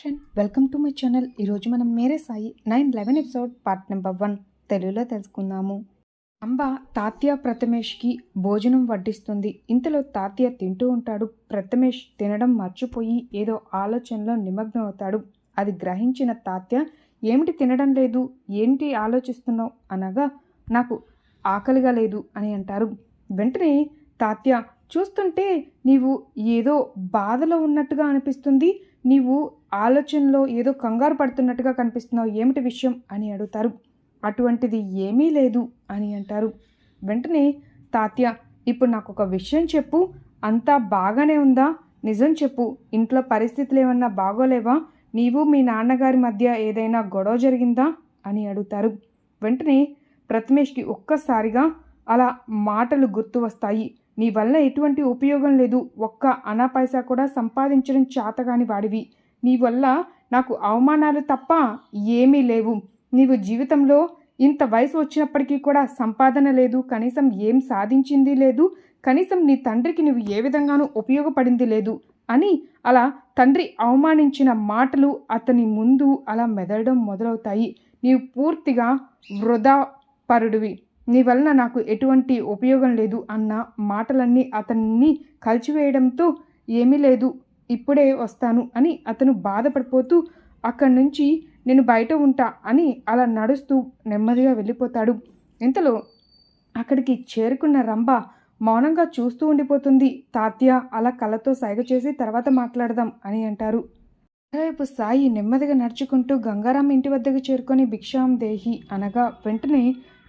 Action welcome to my channel ఈరోజు మనం Mere Sai nine eleven episode part number one తెలుగులో తెలుసుకుందాము. అంబ తాత్య ప్రథమేష్కి భోజనం వడ్డిస్తుంది. ఇంతలో తాత్య తింటూ ఉంటాడు. ప్రథమేష్ తినడం మర్చిపోయి ఏదో ఆలోచనలో నిమగ్నం అవుతాడు. అది గ్రహించిన తాత్య ఏమిటి తినడం లేదు? ఏంటి ఆలోచిస్తున్నావు? అనగా నాకు ఆకలిగా లేదు అని అంటారు. వెంటనే తాత్య చూస్తుంటే నీవు ఏదో బాధలో ఉన్నట్టుగా అనిపిస్తుంది. నీవు ఆలోచనలో ఏదో కంగారు పడుతున్నట్టుగా కనిపిస్తున్నావు ఏమిటి విషయం అని అడుగుతారు. అటువంటిది ఏమీ లేదు అని అంటారు. వెంటనే తాత్య ఇప్పుడు నాకు ఒక విషయం చెప్పు. అంతా బాగానే ఉందా? నిజం చెప్పు. ఇంట్లో పరిస్థితులు ఏమన్నా బాగోలేవా? నీవు మీ నాన్నగారి మధ్య ఏదైనా గొడవ జరిగిందా? అని అడుగుతారు. వెంటనే ప్రథమేష్కి ఒక్కసారిగా అలా మాటలు గుర్తు వస్తాయి. నీ వల్ల ఎటువంటి ఉపయోగం లేదు. ఒక్క అనా పైసా కూడా సంపాదించడం చేతగాని వాడివి. నీ వల్ల నాకు అవమానాలు తప్ప ఏమీ లేవు. నీవు జీవితంలో ఇంత వయసు వచ్చినప్పటికీ కూడా సంపాదన లేదు. కనీసం ఏం సాధించింది లేదు. కనీసం నీ తండ్రికి నువ్వు ఏ విధంగానూ ఉపయోగపడింది లేదు అని అలా తండ్రి అవమానించిన మాటలు అతని ముందు అలా మెదలడం మొదలవుతాయి. నీవు పూర్తిగా వృధా పరుడివి నీ వలన నాకు ఎటువంటి ఉపయోగం లేదు అన్న మాటలన్నీ అతన్ని కలిచివేయడంతో ఏమీ లేదు ఇప్పుడే వస్తాను అని అతను బాధపడిపోతూ అక్కడి నుంచి నేను బయట ఉంటా అని అలా నడుస్తూ నెమ్మదిగా వెళ్ళిపోతాడు. ఇంతలో అక్కడికి చేరుకున్న రంభ మౌనంగా చూస్తూ ఉండిపోతుంది. తాత్య అలా కళ్ళతో సైగ చేసి తర్వాత మాట్లాడదాం అని అంటారు. రేపు సాయి నెమ్మదిగా నడుచుకుంటూ గంగారాం ఇంటి వద్దకు చేరుకొని భిక్షాం దేహి అనగా వెంటనే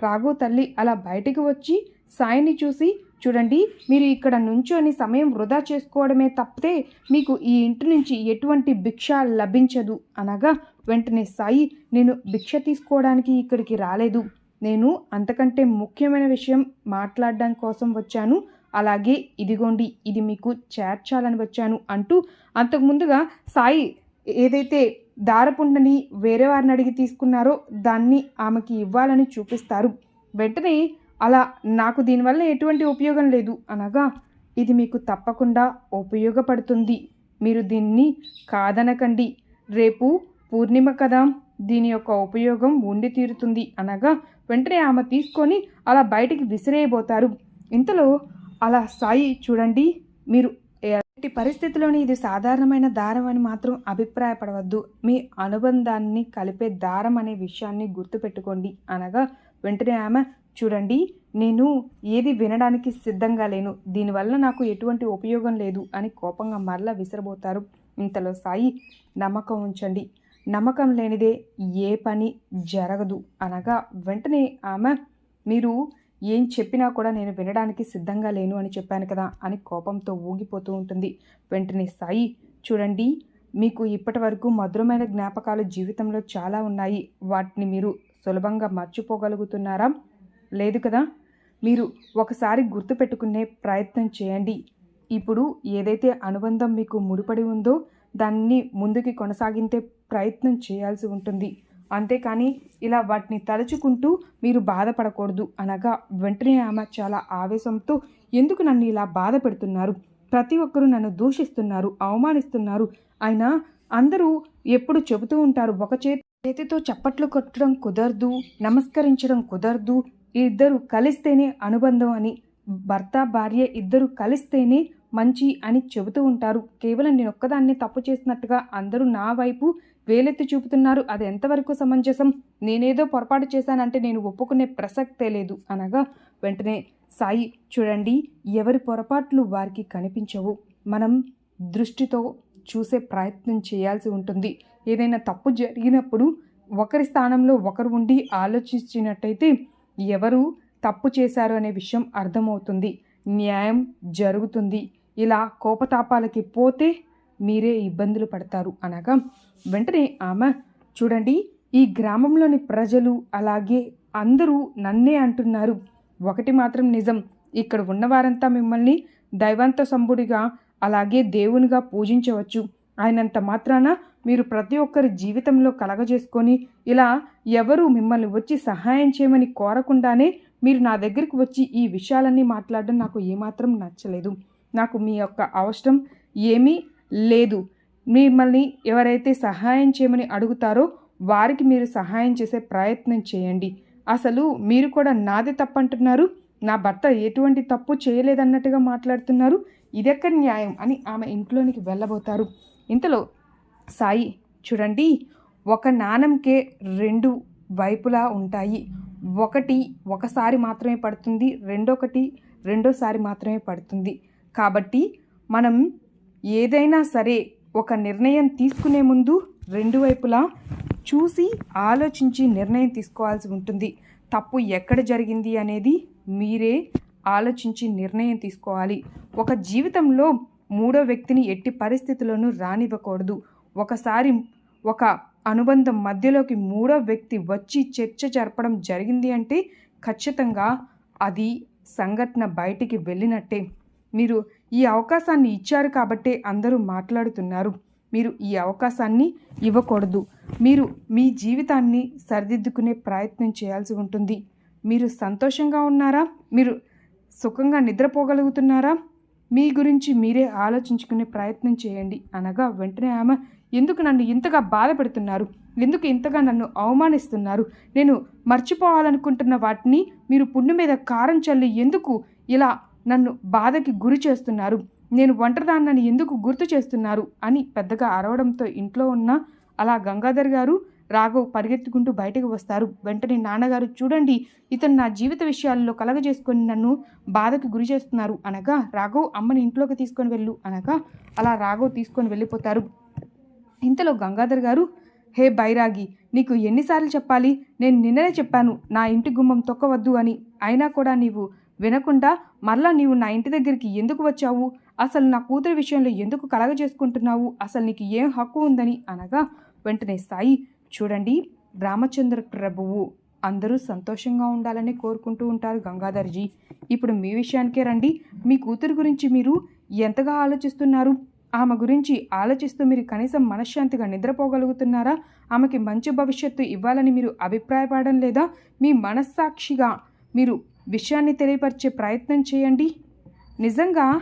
రాఘు తల్లి అలా బయటికి వచ్చి సాయిని చూసి చూడండి మీరు ఇక్కడ నుంచొని సమయం వృధా చేసుకోవడమే తప్పితే మీకు ఈ ఇంటి నుంచి ఎటువంటి భిక్ష లభించదు. అనగా వెంటనే సాయి నేను భిక్ష తీసుకోవడానికి ఇక్కడికి రాలేదు. నేను అంతకంటే ముఖ్యమైన విషయం మాట్లాడడం కోసం వచ్చాను. అలాగే ఇదిగోండి ఇది మీకు చేర్చాలని వచ్చాను అంటూ అంతకుముందుగా సాయి ఏదైతే దారపుండని వేరే వారిని అడిగి తీసుకున్నారో దాన్ని ఆమెకి ఇవ్వాలని చూపిస్తారు. వెంటనే అలా నాకు దీనివల్ల ఎటువంటి ఉపయోగం లేదు అనగా ఇది మీకు తప్పకుండా ఉపయోగపడుతుంది. మీరు దీన్ని కాదనకండి. రేపు పూర్ణిమ కదా దీని యొక్క ఉపయోగం ఉండి తీరుతుంది అనగా వెంటనే ఆమె తీసుకొని అలా బయటికి విసిరేయబోతారు. ఇంతలో అలా సాయి చూడండి మీరు ఎట్టి పరిస్థితిలోని ఇది సాధారణమైన దారం అని మాత్రం అభిప్రాయపడవద్దు. మీ అనుబంధాన్ని కలిపే దారం అనే విషయాన్ని గుర్తుపెట్టుకోండి. అనగా వెంటనే ఆమె చూడండి నేను ఏది వినడానికి సిద్ధంగా లేను. దీనివల్ల నాకు ఎటువంటి ఉపయోగం లేదు అని కోపంగా మరలా విసిరబోతారు. ఇంతలో సాయి నమ్మకం ఉంచండి. నమ్మకం లేనిదే ఏ పని జరగదు. అనగా వెంటనే ఆమె మీరు ఏం చెప్పినా కూడా నేను వినడానికి సిద్ధంగా లేను అని చెప్పాను కదా అని కోపంతో ఊగిపోతూ ఉంటుంది. వెంటనే సాయి చూడండి మీకు ఇప్పటి వరకు మధురమైన జ్ఞాపకాలు జీవితంలో చాలా ఉన్నాయి. వాటిని మీరు సులభంగా మర్చిపోగలుగుతున్నారా? లేదు కదా? మీరు ఒకసారి గుర్తుపెట్టుకునే ప్రయత్నం చేయండి. ఇప్పుడు ఏదైతే అనుబంధం మీకు ముడిపడి ఉందో దాన్ని ముందుకి కొనసాగించే ప్రయత్నం చేయాల్సి ఉంటుంది. అంతేకాని ఇలా వాటిని తలుచుకుంటూ మీరు బాధపడకూడదు అనగా వెంటనే ఆమె చాలా ఆవేశంతో ఎందుకు నన్ను ఇలా బాధ పెడుతున్నారు? ప్రతి ఒక్కరూ నన్ను దూషిస్తున్నారు అవమానిస్తున్నారు. అయినా అందరూ ఎప్పుడు చెబుతూ ఉంటారు ఒక చేతి చేతితో చప్పట్లు కొట్టడం కుదరదు నమస్కరించడం కుదరదు. ఇద్దరు కలిస్తేనే అనుబంధం అని భర్త భార్య ఇద్దరు కలిస్తేనే మంచి అని చెబుతూ ఉంటారు. కేవలం నేను ఒక్కదాన్ని తప్పు చేసినట్టుగా అందరూ నా వైపు వేలెత్తి చూపుతున్నారు. అది ఎంతవరకు సమంజసం? నేనేదో పొరపాటు చేశానంటే నేను ఒప్పుకునే ప్రసక్తే లేదు. అనగా వెంటనే సాయి చూడండి ఎవరి పొరపాట్లు వారికి కనిపించవు. మనం దృష్టితో చూసే ప్రయత్నం చేయాల్సి ఉంటుంది. ఏదైనా తప్పు జరిగినప్పుడు ఒకరి స్థానంలో ఒకరు ఉండి ఆలోచించినట్టయితే ఎవరు తప్పు చేశారు అనే విషయం అర్థమవుతుంది. న్యాయం జరుగుతుంది. ఇలా కోపతాపాలకి పోతే మీరే ఇబ్బందులు పడతారు అనగా వెంటనే ఆమె చూడండి ఈ గ్రామంలోని ప్రజలు అలాగే అందరూ నన్నే అంటున్నారు. ఒకటి మాత్రం నిజం ఇక్కడ ఉన్నవారంతా మిమ్మల్ని దైవంత సంబుడిగా అలాగే దేవునిగా పూజించవచ్చు. ఆయనంత మాత్రాన మీరు ప్రతి ఒక్కరి జీవితంలో కలగజేసుకొని ఇలా ఎవరు మిమ్మల్ని వచ్చి సహాయం చేయమని కోరకుండానే మీరు నా దగ్గరికి వచ్చి ఈ విషయాలన్నీ మాట్లాడడం నాకు ఏమాత్రం నచ్చలేదు. నాకు మీ యొక్క అవసరం ఏమీ లేదు. మిమ్మల్ని ఎవరైతే సహాయం చేయమని అడుగుతారో వారికి మీరు సహాయం చేసే ప్రయత్నం చేయండి. అసలు మీరు కూడా నాది తప్పంటున్నారు? నా భర్త ఎటువంటి తప్పు చేయలేదన్నట్టుగా మాట్లాడుతున్నారు? ఇదెక్కడ న్యాయం అని ఆమె ఇంట్లోనికి వెళ్ళబోతారు. ఇంతలో సాయి చూడండి ఒక నాణంకే రెండు వైపులా ఉంటాయి. ఒకటి ఒకసారి మాత్రమే పడుతుంది రెండొకటి రెండోసారి మాత్రమే పడుతుంది. కాబట్టి మనం ఏదైనా సరే ఒక నిర్ణయం తీసుకునే ముందు రెండు వైపులా చూసి ఆలోచించి నిర్ణయం తీసుకోవాల్సి ఉంటుంది. తప్పు ఎక్కడ జరిగింది అనేది మీరే ఆలోచించి నిర్ణయం తీసుకోవాలి. ఒక జీవితంలో మూడో వ్యక్తిని ఎట్టి పరిస్థితుల్లోనూ రానివ్వకూడదు. ఒకసారి ఒక అనుబంధం మధ్యలోకి మూడో వ్యక్తి వచ్చి చర్చ జరపడం జరిగింది అంటే ఖచ్చితంగా అది సంఘటన బయటికి వెళ్ళినట్టే. మీరు ఈ అవకాశాన్ని ఇచ్చారు కాబట్టే అందరూ మాట్లాడుతున్నారు. మీరు ఈ అవకాశాన్ని ఇవ్వకూడదు. మీరు మీ జీవితాన్ని సరిదిద్దుకునే ప్రయత్నం చేయాల్సి ఉంటుంది. మీరు సంతోషంగా ఉన్నారా? మీరు సుఖంగా నిద్రపోగలుగుతున్నారా? మీ గురించి మీరే ఆలోచించుకునే ప్రయత్నం చేయండి. అనగా వెంటనే ఆమె ఎందుకు నన్ను ఇంతగా బాధ పెడుతున్నారు ఎందుకు ఇంతగా నన్ను అవమానిస్తున్నారు? నేను మర్చిపోవాలనుకుంటున్న వాటిని మీరు పుండు మీద కారం చల్లి ఎందుకు ఇలా నన్ను బాధకి గురి చేస్తున్నారు. నేను ఒంటరిదాన్నని ఎందుకు గుర్తు చేస్తున్నారు? అని పెద్దగా అరవడంతో ఇంట్లో ఉన్న అలా గంగాధర్ గారు రాఘవ్ పరిగెత్తుకుంటూ బయటకు వస్తారు. వెంటనే నాన్నగారు చూడండి ఇతను నా జీవిత విషయాల్లో కలగజేసుకొని నన్ను బాధకు గురి చేస్తున్నారు. అనగా రాఘవ్ అమ్మని ఇంట్లోకి తీసుకొని వెళ్ళు. అనగా అలా రాఘవ్ తీసుకొని వెళ్ళిపోతారు. ఇంతలో గంగాధర్ గారు హే బైరాగి నీకు ఎన్నిసార్లు చెప్పాలి? నేను నిన్ననే చెప్పాను నా ఇంటి గుమ్మం తొక్కవద్దు అని. అయినా కూడా నీవు వినకుండా మరలా నీవు నా ఇంటి దగ్గరికి ఎందుకు వచ్చావు? అసలు నా కూతురి విషయంలో ఎందుకు కలగ చేసుకుంటున్నావు అసలు నీకు ఏం హక్కు ఉందని అనగా వెంటనే సాయి చూడండి రామచంద్ర ప్రభువు అందరూ సంతోషంగా ఉండాలని కోరుకుంటూ ఉంటారు గంగాధర్జీ. ఇప్పుడు మీ విషయానికే రండి. మీ కూతురు గురించి మీరు ఎంతగా ఆలోచిస్తున్నారు? ఆమె గురించి ఆలోచిస్తూ మీరు కనీసం మనశ్శాంతిగా నిద్రపోగలుగుతున్నారా? ఆమెకి మంచి భవిష్యత్తు ఇవ్వాలని మీరు అభిప్రాయపడడం లేదా? మీ మనస్సాక్షిగా మీరు విషయాన్ని తెలియపరిచే ప్రయత్నం చేయండి. నిజంగా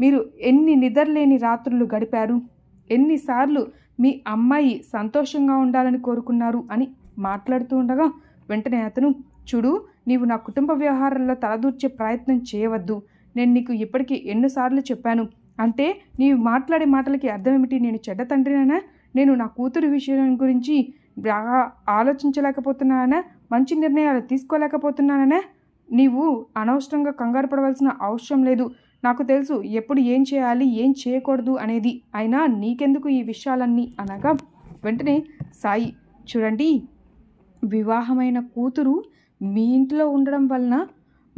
మీరు ఎన్ని నిద్రలేని రాత్రులు గడిపారు? ఎన్నిసార్లు మీ అమ్మాయి సంతోషంగా ఉండాలని కోరుకున్నారు అని మాట్లాడుతూ ఉండగా వెంటనే అతను చూడు నీవు నా కుటుంబ వ్యవహారాల్లో తలదూర్చే ప్రయత్నం చేయవద్దు. నేను నీకు ఇప్పటికీ ఎన్నిసార్లు చెప్పాను. అంటే నీవు మాట్లాడే మాటలకి అర్థం ఏమిటి నేను చెడ్డ తండ్రినైనా? నేను నా కూతురు విషయం గురించి బాగా ఆలోచించలేకపోతున్నానా? మంచి నిర్ణయాలు తీసుకోలేకపోతున్నానా? నీవు అనవసరంగా కంగారు పడవలసిన అవసరం లేదు. నాకు తెలుసు ఎప్పుడు ఏం చేయాలి ఏం చేయకూడదు అనేది. అయినా నీకెందుకు ఈ విషయాలన్నీ? అనగా వెంటనే సాయి చూడండి వివాహమైన కూతురు మీ ఇంట్లో ఉండడం వలన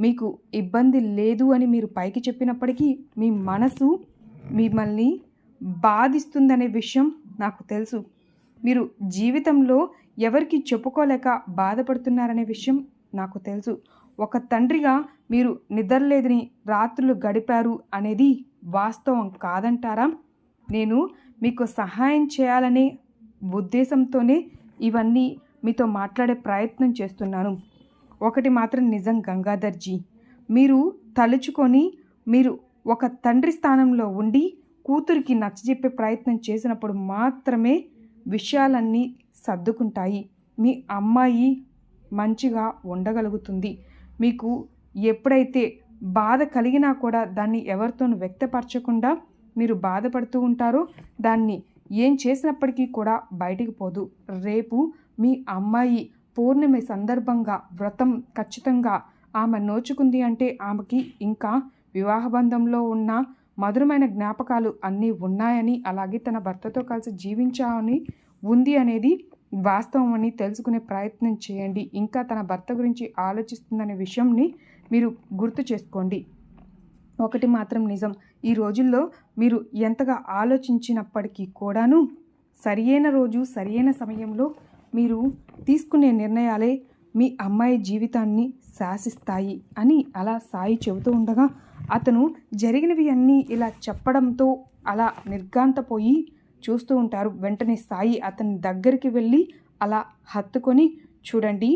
మీకు ఇబ్బంది లేదు అని మీరు పైకి చెప్పినప్పటికీ మీ మనసు మిమ్మల్ని బాధిస్తుందనే విషయం నాకు తెలుసు. మీరు జీవితంలో ఎవరికి చెప్పుకోలేక బాధపడుతున్నారనే విషయం నాకు తెలుసు. ఒక తండ్రిగా మీరు నిద్రలేదని రాత్రులు గడిపారు అనేది వాస్తవం కాదంటారా? నేను మీకు సహాయం చేయాలనే ఉద్దేశంతోనే ఇవన్నీ మీతో మాట్లాడే ప్రయత్నం చేస్తున్నాను. ఒకటి మాత్రం నిజం గంగాధర్జీ మీరు తలుచుకొని మీరు ఒక తండ్రి స్థానంలో ఉండి కూతురికి నచ్చజెప్పే ప్రయత్నం చేసినప్పుడు మాత్రమే విషయాలన్నీ సర్దుకుంటాయి. మీ అమ్మాయి మంచిగా ఉండగలుగుతుంది. మీకు ఎప్పుడైతే బాధ కలిగినా కూడా దాన్ని ఎవరితోనూ వ్యక్తపరచకుండా మీరు బాధపడుతూ ఉంటారో దాన్ని ఏం చేసినప్పటికీ కూడా బయటికి పోదు. రేపు మీ అమ్మాయి పూర్ణిమ సందర్భంగా వ్రతం ఖచ్చితంగా ఆమె నోచుకుంది అంటే ఆమెకి ఇంకా వివాహ బంధంలో ఉన్న మధురమైన జ్ఞాపకాలు అన్నీ ఉన్నాయని అలాగే తన భర్తతో కలిసి జీవించాలని ఉంది అనేది వాస్తవం అని తెలుసుకునే ప్రయత్నం చేయండి. ఇంకా తన భర్త గురించి ఆలోచిస్తుందనే విషయంని మీరు గుర్తు చేసుకోండి. ఒకటి మాత్రం నిజం. ఈ రోజుల్లో మీరు ఎంతగా ఆలోచించినప్పటికీ కూడాను సరియైన రోజు సరియైన సమయంలో మీరు తీసుకునే నిర్ణయాలే మీ అమ్మాయి జీవితాన్ని శాసిస్తాయి అని అలా సాయి చెబుతూ ఉండగా అతను జరిగినవి అన్నీ ఇలా చెప్పడంతో అలా నిర్గాంతపోయి చూస్తూ ఉంటారు. వెంటనే సాయి అతని దగ్గరికి వెళ్ళి అలా హత్తుకొని చూడండి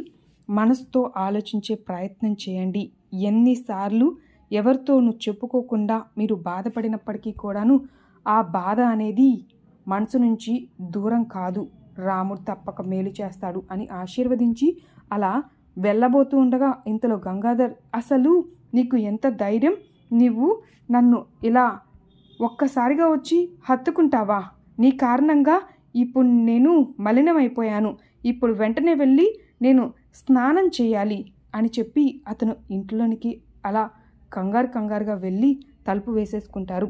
మనసుతో ఆలోచించే ప్రయత్నం చేయండి. ఎన్నిసార్లు ఎవరితోనూ చెప్పుకోకుండా మీరు బాధపడినప్పటికీ కూడాను ఆ బాధ అనేది మనసు నుంచి దూరం కాదు. రాముడు తప్పక మేలు చేస్తాడు అని ఆశీర్వదించి అలా వెళ్ళబోతూ ఉండగా ఇంతలో గంగాధర్ అసలు నీకు ఎంత ధైర్యం? నువ్వు నన్ను ఇలా ఒక్కసారిగా వచ్చి హత్తుకుంటావా? నీ కారణంగా ఇప్పుడు నేను మలినమైపోయాను. ఇప్పుడు వెంటనే వెళ్ళి నేను స్నానం చేయాలి అని చెప్పి అతను ఇంట్లోనికి అలా కంగారు కంగారుగా వెళ్ళి తలుపు వేసేసుకుంటారు.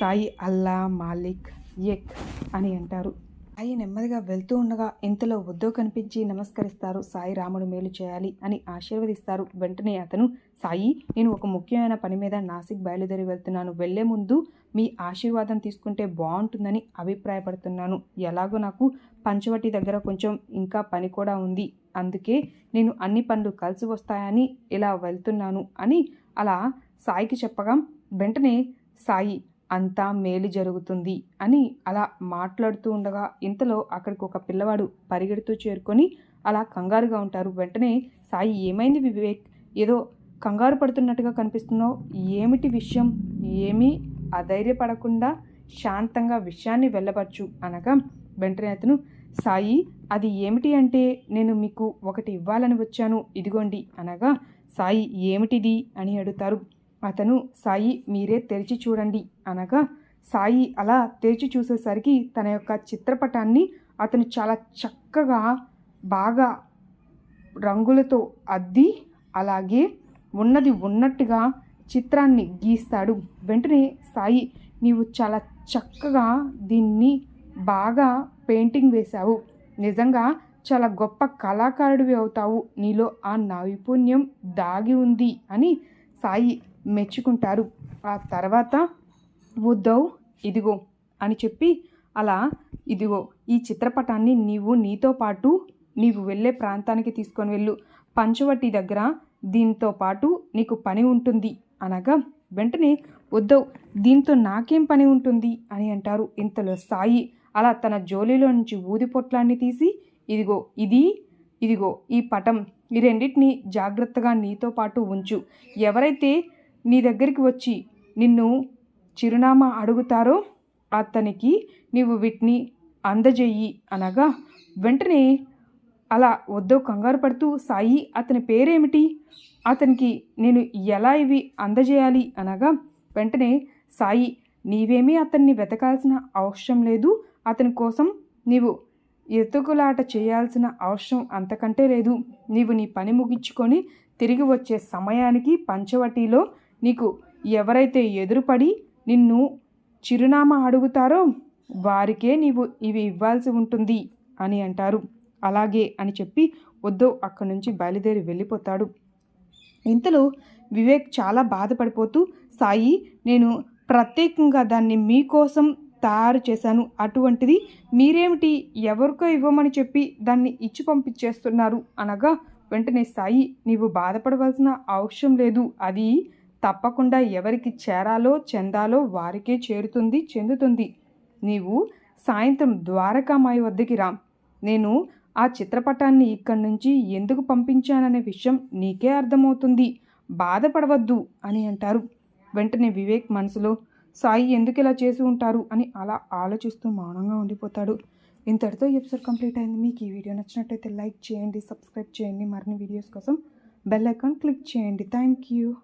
సాయి అల్లా మాలిక్ ఎక్ అని అంటారు. అయ్యి నెమ్మదిగా వెళ్తూ ఉండగా ఇంతలో వద్దో కనిపించి నమస్కరిస్తారు. సాయి రాముడు మేలు చేయాలి అని ఆశీర్వదిస్తారు. వెంటనే అతను సాయి నేను ఒక ముఖ్యమైన పని మీద నాసిక్ బయలుదేరి వెళ్తున్నాను. వెళ్ళే ముందు మీ ఆశీర్వాదం తీసుకుంటే బాగుంటుందని అభిప్రాయపడుతున్నాను. ఎలాగో నాకు పంచవటి దగ్గర కొంచెం ఇంకా పని కూడా ఉంది. అందుకే నేను అన్ని పనులు కలిసి వస్తాయని ఇలా వెళ్తున్నాను అని అలా సాయికి చెప్పగా వెంటనే సాయి అంతా మేలు జరుగుతుంది అని అలా మాట్లాడుతూ ఉండగా ఇంతలో అక్కడికి ఒక పిల్లవాడు పరిగెడుతూ చేరుకొని అలా కంగారుగా ఉంటారు. వెంటనే సాయి ఏమైంది వివేక్? ఏదో కంగారు పడుతున్నట్టుగా కనిపిస్తున్నావు. ఏమిటి విషయం? ఏమీ అధైర్యపడకుండా శాంతంగా విషయాన్ని వెళ్ళవచ్చు అనగా వెంటనే అతను సాయి అది ఏమిటి అంటే నేను మీకు ఒకటి ఇవ్వాలని వచ్చాను. ఇదిగోండి అనగా సాయి ఏమిటిది? అని అడుగుతారు. అతను సాయి మీరే తెరిచి చూడండి అనగా సాయి అలా తెరిచి చూసేసరికి తన యొక్క చిత్రపటాన్ని అతను చాలా చక్కగా బాగా రంగులతో అద్ది అలాగే ఉన్నది ఉన్నట్టుగా చిత్రాన్ని గీస్తాడు. వెంటనే సాయి నీవు చాలా చక్కగా దీన్ని బాగా పెయింటింగ్ వేశావు. నిజంగా చాలా గొప్ప కళాకారుడివి అవుతావు. నీలో ఆ నైపుణ్యం దాగి ఉంది అని సాయి మెచ్చుకుంటారు. ఆ తర్వాత ఉద్దవ్ ఇదిగో అని చెప్పి అలా ఇదిగో ఈ చిత్రపటాన్ని నీవు నీతో పాటు నీవు వెళ్ళే ప్రాంతానికి తీసుకొని వెళ్ళు. పంచవటి దగ్గర దీంతో పాటు నీకు పని ఉంటుంది అనగా వెంటనే ఉద్దవ్ దీంతో నాకేం పని ఉంటుంది అని అంటారు. ఇంతలో సాయి అలా తన జోలిలో నుంచి ఊది పొట్లాన్ని తీసి ఇదిగో ఇది ఇదిగో ఈ పటం ఈ రెండింటిని జాగ్రత్తగా నీతో పాటు ఉంచు. ఎవరైతే నీ దగ్గరికి వచ్చి నిన్ను చిరునామా అడుగుతారో అతనికి నీవు వీటిని అందజేయి అనగా వెంటనే అలా వద్దో కంగారు పడుతూ సాయి అతని పేరేమిటి? అతనికి నేను ఎలా ఇవి అందజేయాలి అనగా వెంటనే సాయి నీవేమీ అతన్ని వెతకాల్సిన అవసరం లేదు. అతని కోసం నీవు ఎతుకులాట చేయాల్సిన అవసరం అంతకంటే లేదు. నీవు నీ పని ముగించుకొని తిరిగి వచ్చే సమయానికి పంచవటిలో నీకు ఎవరైతే ఎదురుపడి నిన్ను చిరునామా అడుగుతారో వారికే నీవు ఇవి ఇవ్వాల్సి ఉంటుంది అని అంటారు. అలాగే అని చెప్పి వద్దు అక్కడి నుంచి బయలుదేరి వెళ్ళిపోతాడు. ఇంతలో వివేక్ చాలా బాధపడిపోతూ సాయి నేను ప్రత్యేకంగా దాన్ని మీకోసం తయారు చేశాను. అటువంటిది మీరేమిటి ఎవరికో ఇవ్వమని చెప్పి దాన్ని ఇచ్చి పంపించేస్తున్నారు అనగా వెంటనే సాయి నీవు బాధపడవలసిన అవసరం లేదు. అది తప్పకుండా ఎవరికి చేరాలో చెందాలో వారికే చేరుతుంది చెందుతుంది. నీవు సాయంత్రం ద్వారకామాయి వద్దకి రా. నేను ఆ చిత్రపటాన్ని ఇక్కడి నుంచి ఎందుకు పంపించాననే విషయం నీకే అర్థమవుతుంది. బాధపడవద్దు అని అంటారు. వెంటనే వివేక్ మనసులో సాయి ఎందుకు ఇలా చేసి ఉంటారు? అని అలా ఆలోచిస్తూ మౌనంగా ఉండిపోతాడు. ఇంతటితో ఎపిసోడ్ కంప్లీట్ అయింది. మీకు ఈ వీడియో నచ్చినట్టయితే లైక్ చేయండి సబ్స్క్రైబ్ చేయండి. మరిన్ని వీడియోస్ కోసం బెల్ ఐకాన్ క్లిక్ చేయండి. Thank you.